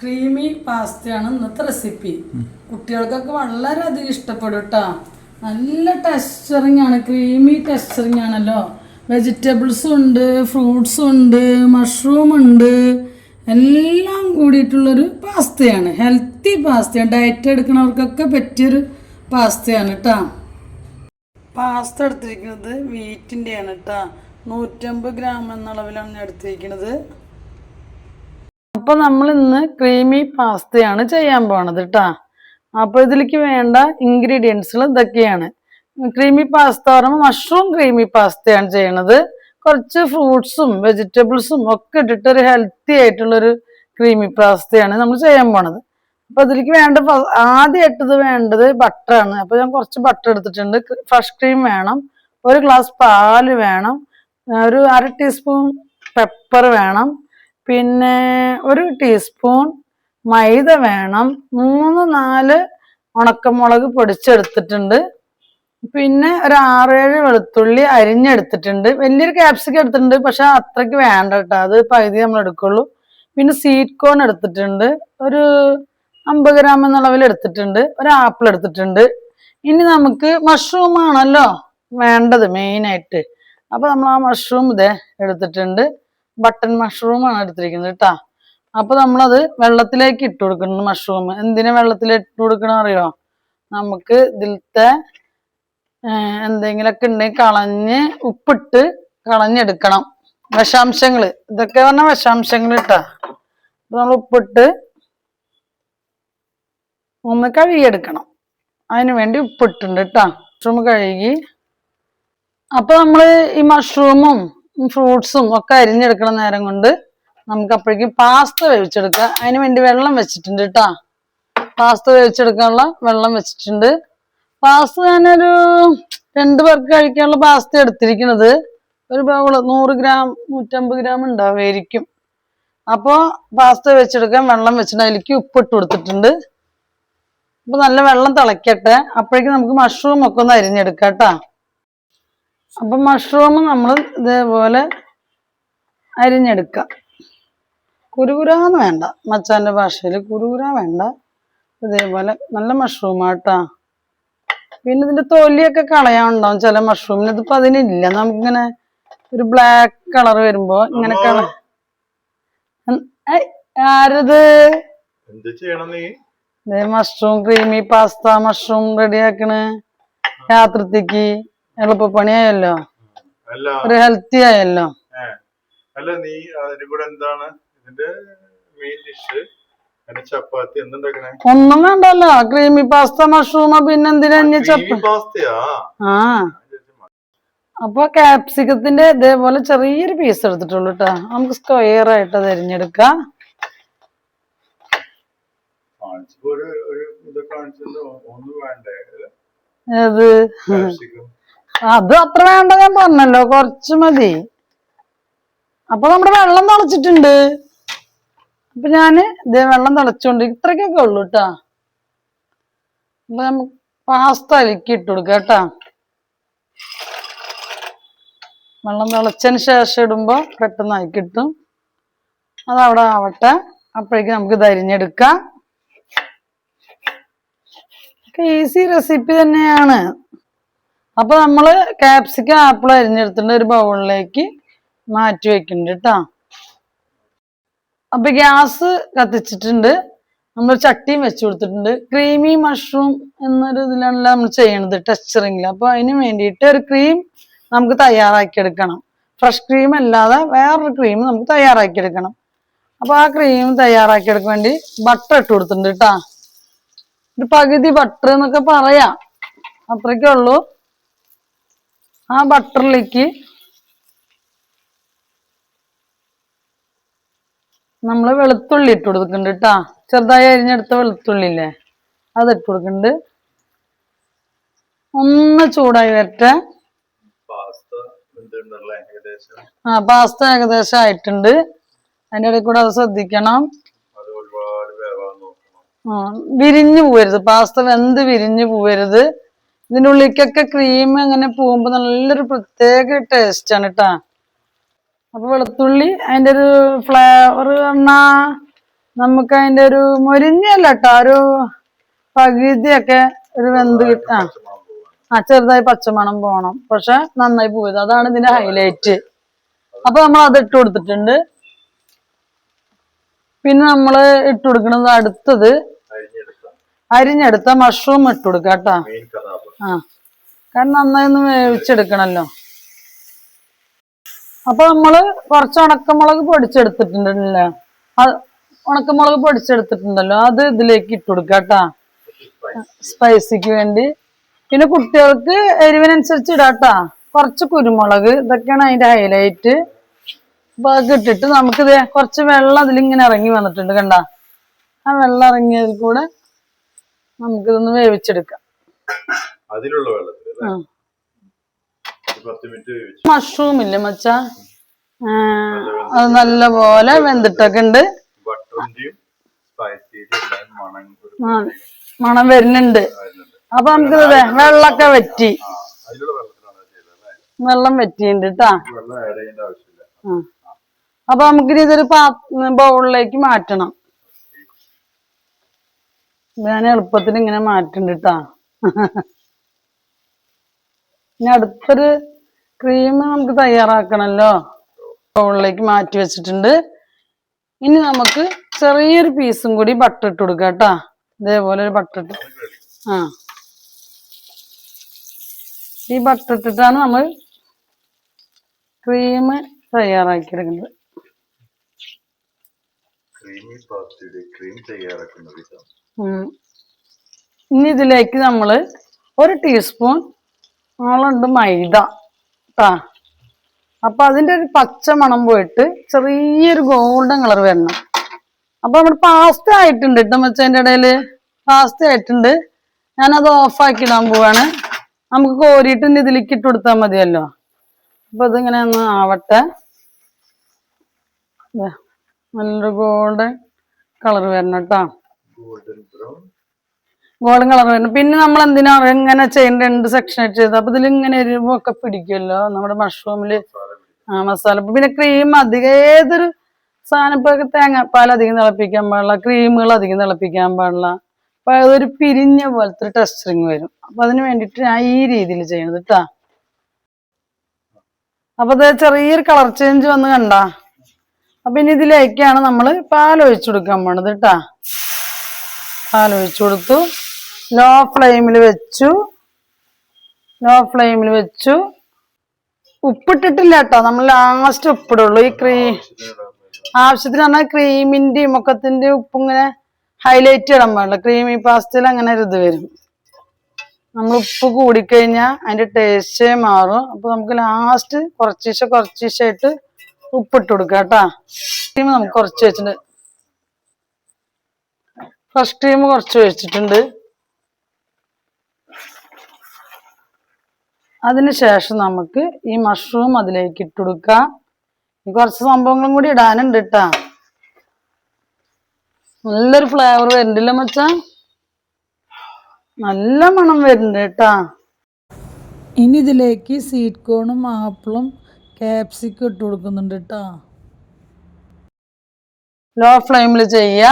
Creamy പാസ്തയാണ് ഇന്നത്തെ recipe കുട്ടികൾക്കൊക്കെ വളരെയധികം ഇഷ്ടപ്പെടും കേട്ടോ നല്ല ടെക്സ്ചറിങ് ആണ് ക്രീമി ടെക്സ്ചറിങ് ആണല്ലോ. വെജിറ്റബിൾസും ഉണ്ട് ഫ്രൂട്ട്സും ഉണ്ട് മഷ്റൂം ഉണ്ട്. എല്ലാം കൂടിയിട്ടുള്ളൊരു പാസ്തയാണ് ഹെൽത്തി പാസ്തയാണ് ഡയറ്റ് എടുക്കുന്നവർക്കൊക്കെ പറ്റിയൊരു പാസ്തയാണ് കേട്ടോ പാസ്ത എടുത്തിരിക്കുന്നത് വീറ്റിന്റെയാണ് കേട്ടോ നൂറ്റമ്പത് ഗ്രാം എന്ന അളവിലാണ് ഞാൻ എടുത്തിരിക്കുന്നത്. അപ്പോൾ നമ്മൾ ഇന്ന് ക്രീമി പാസ്തയാണ് ചെയ്യാൻ പോണത് കേട്ടാ അപ്പൊ ഇതിലേക്ക് വേണ്ട ഇൻഗ്രീഡിയൻസുകൾ ഇതൊക്കെയാണ്. ക്രീമി പാസ്ത പറയുമ്പോൾ മഷ്റൂം ക്രീമി പാസ്തയാണ് ചെയ്യണത്. കുറച്ച് ഫ്രൂട്ട്സും വെജിറ്റബിൾസും ഒക്കെ ഇട്ടിട്ട് ഒരു ഹെൽത്തി ആയിട്ടുള്ളൊരു ക്രീമി പാസ്തയാണ് നമ്മൾ ചെയ്യാൻ പോണത്. അപ്പൊ ഇതിലേക്ക് വേണ്ട ആദ്യമായിട്ടത് വേണ്ടത് ബട്ടറാണ് അപ്പൊ ഞാൻ കുറച്ച് ബട്ടർ എടുത്തിട്ടുണ്ട്. ഫ്രഷ് ക്രീം വേണം. ഒരു ഗ്ലാസ് പാൽ വേണം. ഒരു അര ടീസ്പൂൺ പെപ്പർ വേണം. പിന്നെ ഒരു ടീസ്പൂൺ മൈദ വേണം. മൂന്ന് നാല് ഉണക്കമുളക് പൊടിച്ചെടുത്തിട്ടുണ്ട്. പിന്നെ ഒരു ആറേഴ് വെളുത്തുള്ളി അരിഞ്ഞെടുത്തിട്ടുണ്ട്. വലിയൊരു ക്യാപ്സിക്കം എടുത്തിട്ടുണ്ട് പക്ഷെ അത്രയ്ക്ക് വേണ്ട കേട്ടോ. അത് പകുതി നമ്മൾ എടുക്കുള്ളൂ. പിന്നെ സ്വീറ്റ് കോൺ എടുത്തിട്ടുണ്ട്. ഒരു അമ്പത് ഗ്രാം എന്ന അളവിൽ എടുത്തിട്ടുണ്ട്. ഒരു ആപ്പിൾ എടുത്തിട്ടുണ്ട്. ഇനി നമുക്ക് മഷ്റൂം ആണല്ലോ വേണ്ടത് മെയിനായിട്ട് അപ്പൊ നമ്മൾ ആ മഷ്റൂം ഇതേ എടുത്തിട്ടുണ്ട്. ബട്ടൺ മഷ്റൂം ആണ് എടുത്തിരിക്കുന്നത് കേട്ടാ അപ്പൊ നമ്മളത് വെള്ളത്തിലേക്ക് ഇട്ട് കൊടുക്കുന്നു മഷ്റൂം എന്തിനാ വെള്ളത്തിൽ ഇട്ട് കൊടുക്കണം അറിയോ? നമുക്ക് ഇതിലത്തെ എന്തെങ്കിലൊക്കെ ഉണ്ടെങ്കിൽ കളഞ്ഞ് ഉപ്പിട്ട് കളഞ്ഞെടുക്കണം. വിഷാംശങ്ങൾ. ഇതൊക്കെ പറഞ്ഞ വിഷാംശങ്ങൾ ഇട്ടാ നമ്മൾ ഉപ്പിട്ട് ഒന്ന് കഴുകിയെടുക്കണം. അതിന് വേണ്ടി ഉപ്പിട്ടുണ്ട് കേട്ടാ മഷ്റൂം കഴുകി. അപ്പൊ നമ്മൾ ഈ മഷ്റൂമും ഫ്രൂട്ട്സും ഒക്കെ അരിഞ്ഞെടുക്കണ നേരം കൊണ്ട് നമുക്ക് അപ്പോഴേക്കും പാസ്ത വേവിച്ചെടുക്കുക. അതിന് വേണ്ടി വെള്ളം വെച്ചിട്ടുണ്ട് കേട്ടാ പാസ്ത വേവിച്ചെടുക്കാനുള്ള വെള്ളം വെച്ചിട്ടുണ്ട്. പാസ്ത ഞാനൊരു രണ്ടു പേർക്ക് കഴിക്കാനുള്ള പാസ്ത എടുത്തിരിക്കുന്നത്. ഒരു ബൗൾ നൂറ് ഗ്രാം നൂറ്റമ്പത് ഗ്രാം ഉണ്ടാവുമായിരിക്കും. അപ്പോൾ പാസ്ത വെച്ചെടുക്കാൻ വെള്ളം വെച്ചിട്ട് അതിലേക്ക് ഉപ്പിട്ട് കൊടുത്തിട്ടുണ്ട്. അപ്പൊ നല്ല വെള്ളം തിളക്കട്ടെ. അപ്പോഴേക്കും നമുക്ക് മഷ്റൂം ഒക്കെ ഒന്ന് അരിഞ്ഞെടുക്കാം കേട്ടാ അപ്പൊ മഷ്റൂം നമ്മൾ ഇതേപോലെ അരിഞ്ഞെടുക്കാം. കുരുകുരാന്ന് വേണ്ട മച്ചാന്റെ ഭാഷയിൽ കുരുകുര വേണ്ട. ഇതേപോലെ നല്ല മഷ്റൂമാട്ടാ പിന്നെ ഇതിന്റെ തൊലിയൊക്കെ കളയാനുണ്ടാവും ചില മഷ്റൂമിന് ഇതിപ്പോ അതിനില്ല. നമുക്കിങ്ങനെ ഒരു ബ്ലാക്ക് കളർ വരുമ്പോ ഇങ്ങനെ കളർ ആരത്? മഷ്റൂം ക്രീമി പാസ്ത മഷ്റൂം റെഡിയാക്കണ് രാത്രിത്തേക്ക് എളുപ്പപ്പണിയായല്ലോ ഒരു ഹെൽത്തി ആയല്ലോ. അല്ല നീ അതിന്റെ കൂടെ എന്താണ് ഇതിന്റെ മെയിൻ ഡിഷ് ചപ്പാത്തി എന്തുണ്ടാക്കണേ? ഒന്നും വേണ്ടല്ലോ. ക്രീമി പാസ്ത മഷ്റൂമ പിന്നെന്തിനാ പാസ്തയാ ആ അപ്പൊ കാപ്സിക്കത്തിന്റെ ഇതേപോലെ ചെറിയൊരു പീസ് എടുത്തിട്ടുള്ളൂ കേട്ടോ നമുക്ക് സ്ക്വയർ ആയിട്ട് അത് അരിഞ്ഞെടുക്കാം. കാണിച്ചപ്പോ അത് അത്ര വേണ്ട ഞാൻ പറഞ്ഞല്ലോ കുറച്ച് മതി. അപ്പൊ നമ്മുടെ വെള്ളം തിളച്ചിട്ടുണ്ട്. അപ്പൊ ഞാൻ ഇതേ വെള്ളം തിളച്ചോണ്ട് ഇത്രക്കൊക്കെ ഉള്ളു കേട്ടാ അപ്പൊ നമുക്ക് പാസ്ത അലക്കി ഇട്ട് കൊടുക്കാം കേട്ടാ. വെള്ളം തിളച്ചതിന് ശേഷം ഇടുമ്പോ പെട്ടെന്ന് ആയി കിട്ടും. അതവിടെ ആവട്ടെ. അപ്പോഴേക്കും നമുക്ക് ധരിഞ്ഞെടുക്കാം ഈസി റെസിപ്പി തന്നെയാണ്. അപ്പൊ നമ്മൾ കാപ്സിക്കം ആപ്പിൾ അരിഞ്ഞെടുത്തിട്ട് ഒരു ബൗളിലേക്ക് മാറ്റി വെക്കുന്നുണ്ട് കേട്ടോ അപ്പൊ ഗ്യാസ് കത്തിച്ചിട്ടുണ്ട്. നമ്മൾ ചട്ടിയും വെച്ചു കൊടുത്തിട്ടുണ്ട്. ക്രീമി മഷ്റൂം എന്നൊരു ഇതിലാണല്ലോ നമ്മൾ ചെയ്യണത് ടെക്സ്ചറിങ്ങിൽ അപ്പൊ അതിന് വേണ്ടിയിട്ട് ഒരു ക്രീം നമുക്ക് തയ്യാറാക്കി എടുക്കണം ഫ്രഷ് ക്രീം അല്ലാതെ വേറൊരു ക്രീം നമുക്ക് തയ്യാറാക്കി എടുക്കണം അപ്പൊ ആ ക്രീം തയ്യാറാക്കി എടുക്കാൻ വേണ്ടി ബട്ടർ ഇട്ട് കൊടുത്തിട്ടുണ്ട് കേട്ടാ ഒരു പകുതി ബട്ടർ എന്നൊക്കെ പറയാം. അത്രയ്ക്കേ ഉള്ളൂ. ആ ബട്ടറിലേക്ക് നമ്മൾ വെളുത്തുള്ളി ഇട്ട് കൊടുക്കുന്നുണ്ട് കേട്ടാ. ചെറുതായി അരിഞ്ഞെടുത്ത വെളുത്തുള്ളി ഇല്ലേ അത് ഇട്ട് കൊടുക്കുന്നുണ്ട്. ഒന്ന് ചൂടായി വരട്ടെ. ആ പാസ്ത ഏകദേശം ആയിട്ടുണ്ട്. അതിന്റെ ഇടയിൽ കൂടെ അത് ശ്രദ്ധിക്കണം. വിരിഞ്ഞു പോവരുത്. പാസ്ത വെന്ത് വിരിഞ്ഞു പോവരുത്. ഇതിന്റെ ഉള്ളിലേക്കൊക്കെ ക്രീം അങ്ങനെ പോകുമ്പോ നല്ലൊരു പ്രത്യേക ടേസ്റ്റാണ് ആണ് അപ്പോൾ അപ്പൊ വെളുത്തുള്ളി അതിന്റെ ഒരു ഫ്ലേവർ പറഞ്ഞാ നമുക്ക് അതിന്റെ ഒരു മൊരിഞ്ഞല്ല കേട്ടോ ഒരു പകുതിയൊക്കെ ഒരു വെന്ത് കിട്ടാ ആ ചെറുതായി പച്ചമണം പോണം. പക്ഷെ നന്നായി പോയത്. അതാണ് ഇതിന്റെ ഹൈലൈറ്റ് അപ്പൊ നമ്മൾ അത് ഇട്ട് കൊടുത്തിട്ടുണ്ട്. പിന്നെ നമ്മൾ ഇട്ട് അടുത്തത് അരിഞ്ഞെടുത്ത മഷ്റൂം ഇട്ട് കൊടുക്കുക കേട്ടാ ആ. കാരണം നന്നായി ഒന്ന് വേവിച്ചെടുക്കണല്ലോ. അപ്പൊ നമ്മൾ കുറച്ച് ഉണക്കമുളക് പൊടിച്ചെടുത്തിട്ടുണ്ടല്ലേ. ഉണക്കമുളക് പൊടിച്ചെടുത്തിട്ടുണ്ടല്ലോ. അത് ഇതിലേക്ക് ഇട്ട് സ്പൈസിക്ക് വേണ്ടി. പിന്നെ കുട്ടികൾക്ക് എരിവിനനുസരിച്ച് ഇടാട്ടാ കുറച്ച് കുരുമുളക് ഇതൊക്കെയാണ് അതിന്റെ ഹൈലൈറ്റ് അപ്പൊ അതൊക്കെ ഇട്ടിട്ട് നമുക്കിത് കുറച്ച് വെള്ളം അതിലിങ്ങനെ ഇറങ്ങി വന്നിട്ടുണ്ട് കണ്ട. ആ വെള്ളം ഇറങ്ങിയതിൽ കൂടെ നമുക്കിതൊന്ന് വേവിച്ചെടുക്കാം. അതിലുള്ള വെള്ളത്തിൽ പത്ത് മിനിറ്റ് മഷ്റൂം ഇല്ല മച്ച? അത് നല്ലപോലെ വെന്തിട്ടൊക്കെ ഉണ്ട്. മണം വരുന്നുണ്ട്. അപ്പൊ നമുക്ക് വെള്ളമൊക്കെ വറ്റി. വെള്ളം വറ്റിണ്ട് കേട്ടാ. അപ്പൊ നമുക്കിനി ഇതൊരു ബൗളിലേക്ക് മാറ്റണം. ഞാൻ എളുപ്പത്തിന് ഇങ്ങനെ മാറ്റുന്നുണ്ട് കേട്ടാ ഇനി അടുത്തൊരു ക്രീം നമുക്ക് തയ്യാറാക്കണല്ലോ. ബൗളിലേക്ക് മാറ്റി വെച്ചിട്ടുണ്ട്. ഇനി നമുക്ക് ചെറിയൊരു പീസും കൂടി ബട്ടർ ഇട്ട് കൊടുക്കാം കേട്ടാ. ഇതേപോലെ ഒരു ബട്ടർ ഇട്ട് ആ. ഈ ബട്ടർ ഇട്ടിട്ടാണ് നമ്മൾ ക്രീം തയ്യാറാക്കിയെടുക്കുന്നത്. ഇനി ഇതിലേക്ക് നമ്മൾ ഒരു ടീസ്പൂൺ ആളുണ്ട് മൈദ. കേട്ടാ അപ്പൊ അതിന്റെ ഒരു പച്ച മണം പോയിട്ട് ചെറിയൊരു ഗോൾഡൻ കളർ വരണം. അപ്പൊ നമ്മുടെ പാസ്ത ആയിട്ടുണ്ട് കേട്ടോ മച്ചതിന്റെ ഇടയിൽ പാസ്ത ആയിട്ടുണ്ട്. ഞാനത് ഓഫാക്കി ഇടാൻ പോവാണ്. നമുക്ക് കോരിയിട്ട് ഇനി ഇതിലേക്ക് ഇട്ട് കൊടുത്താൽ മതിയല്ലോ. അപ്പൊ ഇതിങ്ങനെ ഒന്ന് ആവട്ടെ. നല്ലൊരു ഗോൾഡൻ കളർ വരണം കേട്ടോ ഗോൾഡൻ കളർ വരുന്നത് പിന്നെ നമ്മൾ എന്തിനാ ഇങ്ങനെ ചെയ്യേണ്ട രണ്ട് സെക്ഷൻ ആയിട്ട് ചെയ്തത് അപ്പൊ ഇതിൽ ഇങ്ങനെ എരിവൊക്കെ പിടിക്കുമല്ലോ നമ്മുടെ മഷ്റൂമിൽ ആ മസാല പിന്നെ ക്രീം അധികം ഏതൊരു സാധനം ഇപ്പൊ തേങ്ങാപ്പാൽ അധികം തിളപ്പിക്കാൻ പാടില്ല ക്രീമുകൾ അധികം തിളപ്പിക്കാൻ പാടില്ല. അപ്പൊ അതൊരു പിരിഞ്ഞ പോലത്തെ ഒരു ടെസ്റ്ററിങ് വരും. അപ്പൊ അതിന് വേണ്ടിയിട്ട് ഞാൻ ഈ രീതിയിൽ ചെയ്യണത് കേട്ടാ അപ്പൊ അത് ചെറിയൊരു കളർ ചേഞ്ച് വന്ന് കണ്ട. അപ്പൊ ഇനി ഇതിലേക്കാണ് നമ്മൾ പാൽ ഒഴിച്ചു കൊടുക്കാൻ പോണത് കേട്ടാ പാൽ ഒഴിച്ചു കൊടുത്തു. ലോ ഫ്ലെയിമിൽ വെച്ചു. ലോ ഫ്ലെയിമിൽ വെച്ചു. ഉപ്പിട്ടിട്ടില്ല കേട്ടോ നമ്മൾ ലാസ്റ്റ് ഉപ്പിടുള്ളൂ. ഈ ക്രീം ആവശ്യത്തിന് പറഞ്ഞാൽ മുഖത്തിന്റെ ഉപ്പ് ഇങ്ങനെ ഹൈലൈറ്റ് ഇടാൻ പാടില്ല. ക്രീമി പാസ്തയിൽ അങ്ങനെ ഒരു ഇത് വരും. നമ്മൾ ഉപ്പ് കൂടിക്കഴിഞ്ഞാൽ അതിന്റെ ടേസ്റ്റേ മാറും. അപ്പൊ നമുക്ക് ലാസ്റ്റ് കുറച്ചീശ കുറച്ചീശായിട്ട് ഉപ്പിട്ട് കൊടുക്കുക കേട്ടാ. ക്രീം നമുക്ക് കുറച്ച് വെച്ചിട്ടുണ്ട്. ഫ്രഷ് ക്രീം കുറച്ച് വെച്ചിട്ടുണ്ട്. അതിനുശേഷം നമുക്ക് ഈ മഷ്റൂം അതിലേക്ക് ഇട്ടുകൊടുക്കാം കുറച്ച് സംഭവങ്ങളും കൂടി ഇടാനുണ്ട് കേട്ടാ നല്ലൊരു ഫ്ലേവർ വരുന്നില്ല മച്ചാ? നല്ല മണം വരുന്നുണ്ട് കേട്ടാ ഇനി ഇതിലേക്ക് സീറ്റ് കോണും ആപ്പിളും ക്യാപ്സിക്കും ഇട്ട് കൊടുക്കുന്നുണ്ട് കേട്ടാ ലോ ഫ്ലെയിമിൽ ചെയ്യ.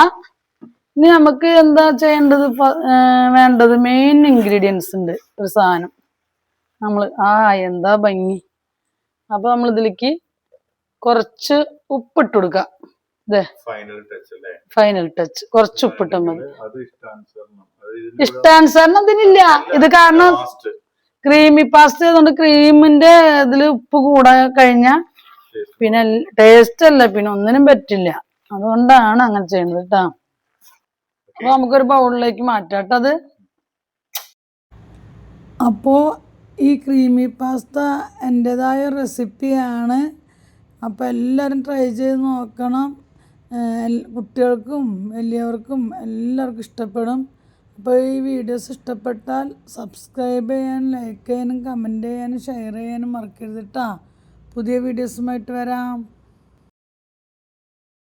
ഇനി നമുക്ക് എന്താ ചെയ്യേണ്ടത്? വേണ്ടത് മെയിൻ ഇൻഗ്രീഡിയൻസ് ഉണ്ട്. ഒരു സാധനം. നമ്മൾ ആ എന്താ ഭംഗി. അപ്പൊ നമ്മൾ ഇതിലേക്ക് കുറച്ച് ഉപ്പിട്ട് കൊടുക്കാം. ഇതേ ഫൈനൽ ടച്ച് അല്ലേ? ഫൈനൽ ടച്ച് കുറച്ച് ഉപ്പിട്ടാൽ മതി. അത് ഇഷ്ടാനുസരണം അതിനില്ല. ഇത് കാരണം ക്രീമി പാസ്ത ആയതുകൊണ്ട് ക്രീമിന്റെ ഇതിൽ ഉപ്പ് കൂടാ കഴിഞ്ഞാൽ പിന്നെ ടേസ്റ്റ് അല്ല. പിന്നെ ഒന്നിനും പറ്റില്ല. അതുകൊണ്ടാണ് അങ്ങനെ ചെയ്യുന്നത് കേട്ടാ അപ്പൊ നമുക്കൊരു ബൗളിലേക്ക് മാറ്റാം അപ്പോ അത്. അപ്പോൾ ഈ ക്രീമി പാസ്ത എന്റെതായ റെസിപ്പിയാണ് അപ്പോൾ എല്ലാവരും ട്രൈ ചെയ്ത് നോക്കണം. കുട്ടികൾക്കും വലിയവർക്കും എല്ലാവർക്കും ഇഷ്ടപ്പെടും. അപ്പോൾ ഈ വീഡിയോസ് ഇഷ്ടപ്പെട്ടാൽ സബ്സ്ക്രൈബ് ചെയ്യാനും ലൈക്ക് ചെയ്യാനും കമന്റ് ചെയ്യാനും ഷെയർ ചെയ്യാനും മറക്കരുത് പുതിയ വീഡിയോസുമായിട്ട് വരാം.